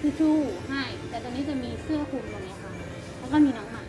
ทิชชู่ให้ แต่ตัวนี้จะมีเสื้อคลุมตรงนี้ค่ะ แล้วก็มีน้องหมา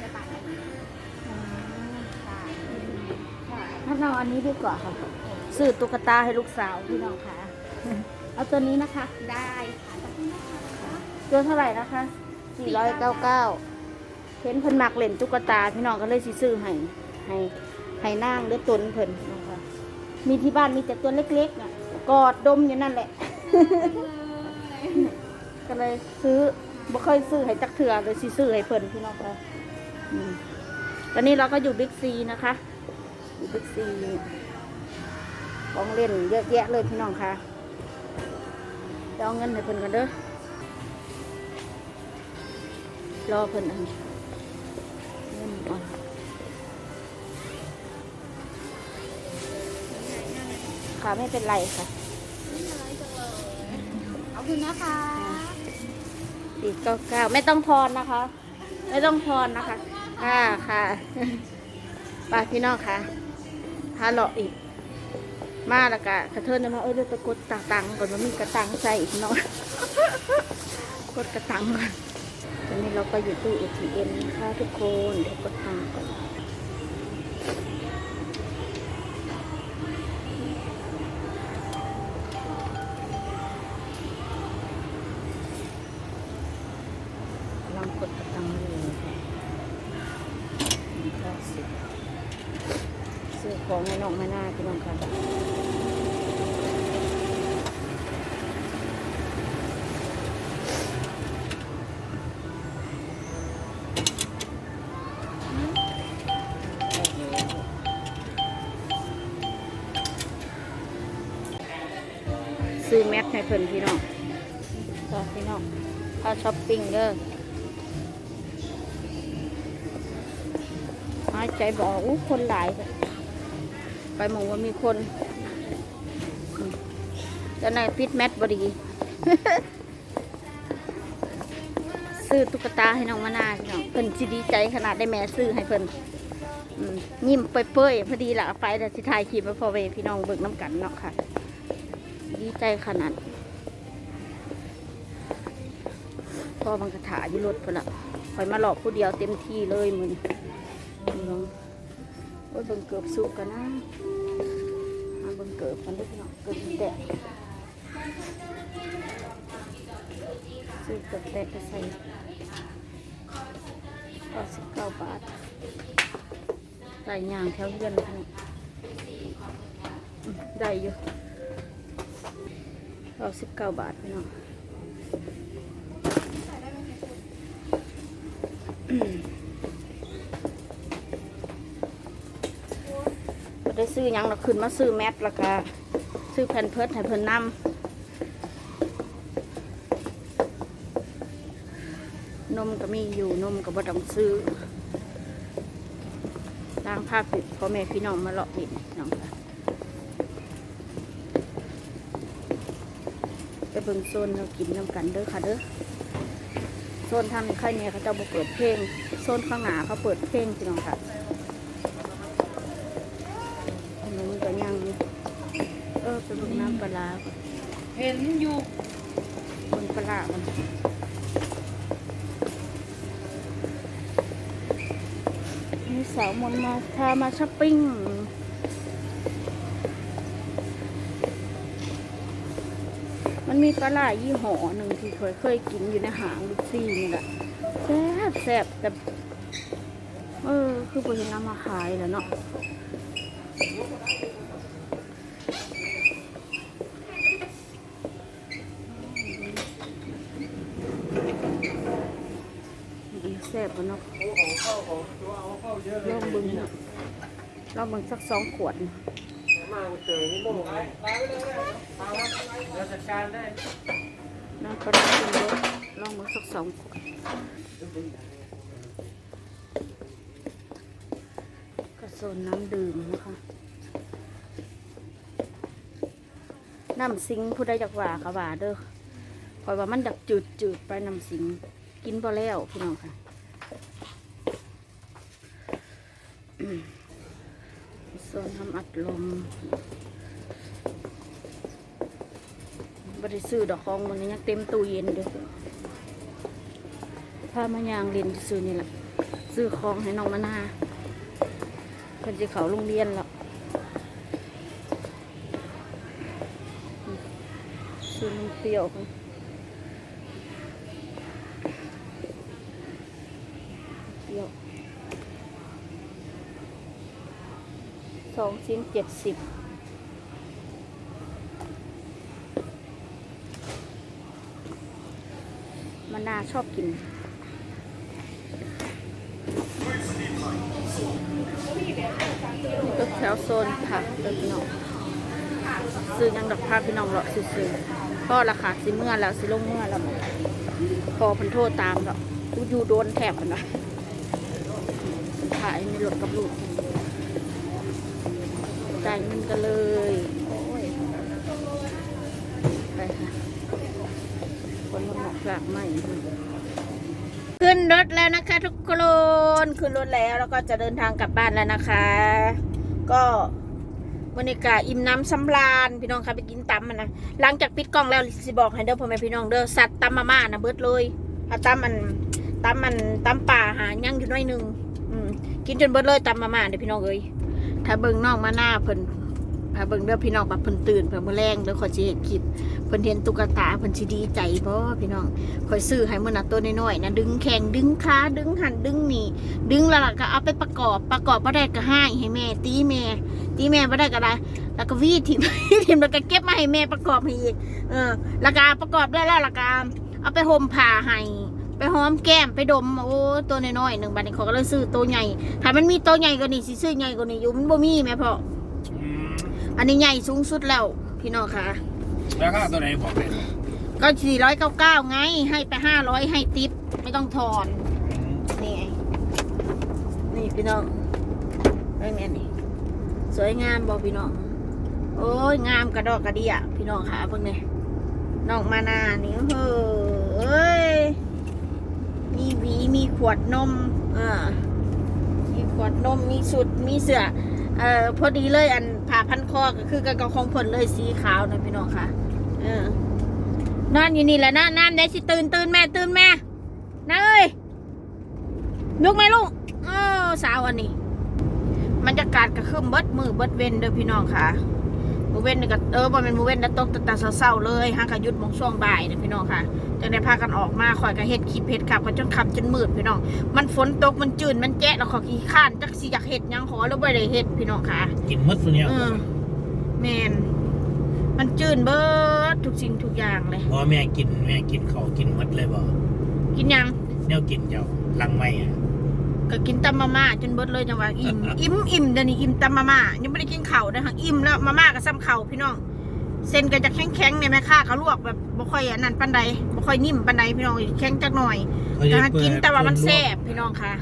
จะต่างกันใช่ถ้าเราอันนี้ดีกว่าค่ะซื้อตุ๊กตาให้ลูกสาวพี่น้องค่ะ เอาตัวนี้นะคะ ได้ค่ะขอบคุณนะคะตัวเท่าไหร่นะคะ 499เห็นเพิ่นมักเล่นตุ๊กตา พี่น้องก็เลยสิซื้อให้ให้ให้นางหรือตนเพิ่นนะคะมีที่บ้านมีแต่ตัวเล็กๆน่ะกอดดมอยู่นั่นแหละ ก็เลยซื้อบ่เคยซื้อให้จักเถื่อเลยสิซื้อให้เพิ่นพี่น้องค่ะอืมตอนนี้เราก็อยู่บิ๊กซีนะคะอยู่บิ๊กซีของเล่นเยอะแยะเลยพี่น้องค่ะจะเอาเงินให้เพิ่นกันเด้อรอเพิ่นอันเงินอ่อนค่ะไม่เป็นไรค่ะขอบ คุณนะคะสี่เก้าเก้าไม่ต้องทอนนะคะ ไม่ต้องทอนนะคะ ค่ะค่ะไป้าพี่น้องค่ะพาเลาะอีก มาแล้วก็กระเทินะมาเอ้ยเดี๋ยวตะกดตาตังก่อนว่ามีกระตังใส่อีกเนาะกดกระตังก่อนตอนนี้เราก็อยู่ตู้ ATM นะคะทุกคนเดี๋ยวกดตังก่อน ของให้น้องไม่น่าพี่น้องค่ะซื้อแมสให้เพิ่นพี่น้องก็พี่น้องถ้าช้อปปิ้งเด้อหายใจบอกอู้คนหลายเลย ไปมองว่ามีคนอืมจะนายฟิตแมทบดีซื้อตุ๊กตาให้น้องมานาพี่น้องเพิ่นสิดีใจขนาดได้แม่ซื้อให้เพิ่นยิ้มเปื่อยๆพอดีละไปแต่สิถ่ายคลิปมาพอเวพี่น้องเบิกน้ำกันเนาะค่ะ ดีใจขนาดพ่อมันกระถาอยู่รถพนละคอยมาหลอกผู้เดียวเต็มที่เลยมึงน้อง โอ้ยเบิ่งเกือบสุกกันนะมาเบิ่งเกือบกันด้วยพี่น้องเกือบแตะซื้อเกือบแตะไปใส่ก็สิบเก้าบาทใส่ยางแถวเยือนเลยพี่น้องอืมได้อยู่เราสิบเก้าบาทพี่น้อง ได้ซื้อยังเราขึ้นมาซื้อแมสแล้วก็ซื้อแผ่นเพิร์ดให้เพิ่นนำนมก็มีอยู่นมก็บ่ต้องซื้อล้างผ้าปิดพ่อแม่พี่น้องมาเลาะนี่น้องค่ะไปเบิ่งโซนเรากินน้ำกันเด้อค่ะเด้อโซนทางใครเนี่ยเขาจะเปิดเพลงโซนข้างหน้าเขาเปิดเพลงพี่น้องค่ะอันนู้นก็ยัง เออไปเบิ่งน้ำปลาเห็นอยู่บนปลามันมีสาวมนมาพามาช้อปปิ้งมันมีปลายี่ห้อหนึ่งที่เคยเคยกินอยู่ในหางลูกซี่นี่แหละแซ่บแซ่บแต่เออคือพอเห็นน้ำมาขายแล้วเนาะ แซ่บแล้วเนาะลองเบึงลองบึงสักสองขวดมาเจอนี่โม่งเลยเราจัดการได้น้ำปลาร้าเป็นรสลองบึงสักสองขวดกระโซนน้ำดื่มนะคะน้ำสิงผู้ใดจากว่าก็ว่าเด้อคอยว่ามันดักจืดจืดไปน้ำสิงกินพอแล้วพี่น้องค่ะอืมโซนทำอัด ลมบริซื้อดอกของมันยังเต็มตู้เย็นอยู่พามายางเรียนซื้อนี่แหละซื้อของให้น้องมานาเพิ่นจะเขาโรงเรียนแล้วซื้อนมเปรี้ยวเพิ่นเปรี้ยว สองชิ้นเจ็ดสิบมันาชอบกินรถแถวโซนผักเด็กน้องซื้อยังดอกพาพี่น้องเลาะซื้อๆก็ราคาสิเมื่อแล้วสิลงเมื่อแล้วพอพันโทษตามดอกูอยู่โดนแถบนนะขายในรถกับลูก จ่ายเงินกันเลยโอ้ยไปค่ะคนมาหมอกจากใหม่ขึ้นรถแล้วนะคะทุกคนขึ้นรถแล้วแล้วก็จะเดินทางกลับบ้านแล้วนะคะ ก็บรรยากาศอิ่มน้ำสำราญพี่น้องค่ะไปกินตำมันนะหลังจากปิดกล้องแล้วสิบอกให้เด้อพ่อแม่พี่น้องเด้อสัตว์ตำมาม่านะเบิดเลยเอาตำมันตำมันตำป่าหายั่งอยู่น้อยหนึงกินจนเบิดเลยตำมาม่าเด้อพี่น้องเอ้ย ถ้าเบิ่งนองมาหน้าเพิ่นถ้าเบิ่งเด้อพี่น้องแบบเพิ่นตื่นเพิ่นมื้อแรงเด้อขอสิเฮ็ดคลิปเพิ่นเห็นตุ๊กตาเพิ่นสิดีใจบ่พี่น้องคอยซื้อให้มื้อน่ะตัวน้อยๆนะดึงแข้งดึงขาดึงหันดึงนี่ดึงแล้วก็เอาไปประกอบประกอบบ่ได้ก็ให้ให้แม่ ตีแม่ ตีแม่บ่ได้ก็ได้แล้วก็วีดทิ่มทิ่มแล้วก็เก็บมาให้แม่ประกอบให้อีกเออแล้วก็ประกอบได้แล้วล่ะก็เอาไปห่มผ้าให้ ไปหอมแก้มไปดมโอ้ตัวน้อยๆหนึ่งบัดนี้เขาก็เลยซื้อตัวใหญ่ถ้ามันมีตัวใหญ่กว่านี้สิซื้อใหญ่กว่านี้อยู่มันบ่มีแม่พ่ออันนี้ใหญ่สูงสุดแล้ว พี่น้องค่ะแล้วค่าตัวไหนบอกเลยก็สี่ร้อยเก้าเก้าไง ให้ไปห้าร้อยให้ติปไม่ต้องทอนนี่ไงนี่พี่น้องเรื่องนี้นี่สวยงามบอกพี่น้อง โอ้ยงามกระดอกกระเดียพี่น้องขาเพิ่งเนี่ยน้องมานานี่เฮ้อเอ้ยมีหวีมี ขวดนมอ่ามีขวดนมมีสุดมีเสื้อเอ่อพอดีเลยอันผ่าพันคอก็คือกับของผลเลยสีขาวนะพี่น้องค่ะเออนอนอยู่นี่แหละนะนั่นได้สิตื่นตื่นแม่ตื่นแม่นะเอ้ยลุกไหมลูกเออสาวอันนี้บรรยากาศก็คือเบิดมือเบิดเว้นเด้อพี่น้องค่ะมือเว้นนี่ก็เออบ่เป็นมือเว้นนะตกแต่แต่เศร้าๆเลยฮะก็หยุดมองช่วงบ่ายเด้อพี่น้องค่ะ จังได้พากันออกมาคอยก็เฮ็ดคลิปเฮ็ดขับก็จนขับจนมืดพี่น้อง มันฝนตกมันจืดมันแจ๊ะแล้วขอขี้ข้านจักสิอยากเฮ็ดหยังขอแล้วบ่ได้เฮ็ดพี่น้องค่ะกินมดตัวเนี้ยเออแมนมันจืดเบิดทุกสิ่งทุกอย่างเลยพอแม่กินแม่กินเขาวกินมดเลยบ่กินยังแนวกินเจ้าลังไม่อะก็กินตำมาม่าจนเบิดเลยจังหวะอิ่มอิ่มอิ่มเดี๋ยวนี้อิ่มตำมาม่ายังไม่ได้กินข้าวนะฮะอิ่มแล้วมาม่าก็ซ้ำข้าวพี่น้อง เส้นก็จะแข็งแข็งๆเนี่ยแม่ค้าเขาลวกแบบบ่ค่อยอันนั้นปันใดบ่ค่อยนิ่มปันใดพี่น้องแข็งจักหน่อยเขาจะแต่หาเปิดกินแต่ว่ามันแซ่บพี่น้องค่ะ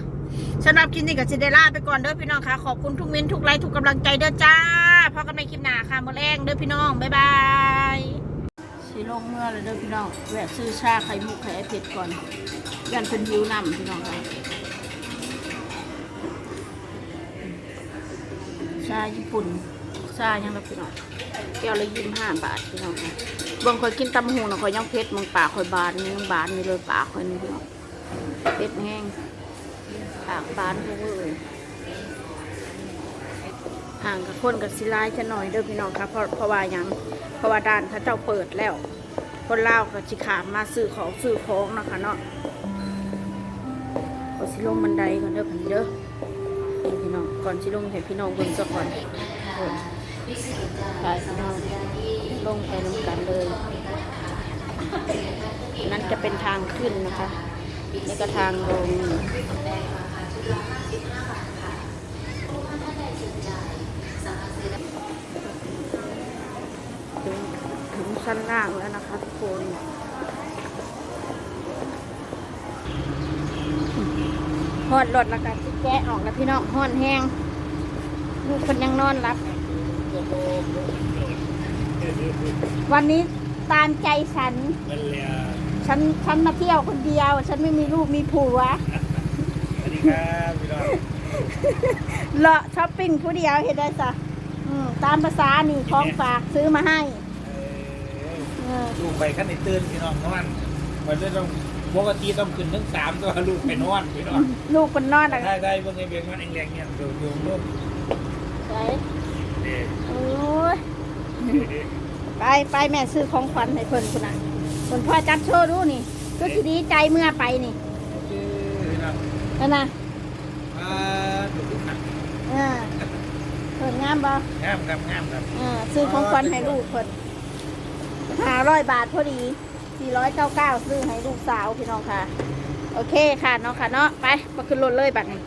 สำหรับคลิปนี้ก็สิได้ลาไปก่อนเด้อพี่น้องค่ะขอบคุณทุกเม้นท์ทุกไลค์ทุกกำลังใจเด้อจ้าพอกันในคลิปหน้าค่ะมื้อแรงเด้อพี่น้องบ๊ายบายสิลงเมื่อเลยเด้อพี่น้องแวะซื้อชาไข่มุกไข่ไอเผ็ดก่อนยันเป็นหิวน้ำพี่น้องค่ะชาญี่ปุ่น ชายังรับพี่น้องแก้วละยี่สิบห้าบาทพี่น้องค่ะบางคนกินตำหูนะคอยยังเพชรมึงปากคอยบานนี่ยังบานนี่เลยปากคอยนี่พี่น้องเพชรแห้งปากบานเพื่อห่างกับคนกับสิไลายจะหน่อยเด้อพี่น้องค่ะเพราะเพราะว่ายังเพราะว่าด้านเขาเจ้าเปิดแล้ว คนเล่ากับชิขามมาซื้อของซื้อของนะคะเนาะก็สิลงบันไดก่อนเด้อพี่เด้อพี่น้องก่อนที่ลงให้พี่น้องเบิ่งซะก่อน ไปพี่น้องลงไปลงกันเลยนั่นจะเป็นทางขึ้นนะคะนี่ก็ทางลงถึงถึงชั้นล่างแล้วนะคะทุกคนหอดรถแล้วกันแกะออกแล้วพี่น้องห้อนแห้งลูกคนยังนอนรับ วันนี้ตามใจฉันมันเลยฉันฉันมาเที่ยวคนเดียว ฉันไม่มีลูกมีผัวสวัสดีครับพี่น้องเลาะช้อปปิ้งผู้เดียวเห็นได้จ้ะอืมตามภาษานี่ของฝากซื้อมาให้เออลูกไปขั้นในตื่นพี่น้องนอนมันจะต้องปกติต้องขึ้นทั้งสามตัวลูกไปนอนพี่น้องลูกคนนอนอะได้ได้เบิ่งไอ้เบียงมันแรงๆเนี่ยดูดูลูกใส่เด็กโอ้ยไปไปแม่ซื้อของขวัญให้เพิ่นคุณน่ะคนพ่อจัดโชว์ดูนี่ก็สิดีใจเมื่อไปนี่พี่น้องนั่นน่ะอ่าดูดูนะอ่าเพิ่นงามบ่งามครับงามครับอ่าซื้อของขวัญให้ลูกเพิ่นห้าร้อยบาทพอดีสี่ร้อยเก้าเก้าซื้อให้ลูกสาวพี่น้องค่ะ โอเคค่ะเนาะค่ะเนาะไปมาขึ้นรถเลยบัดนี้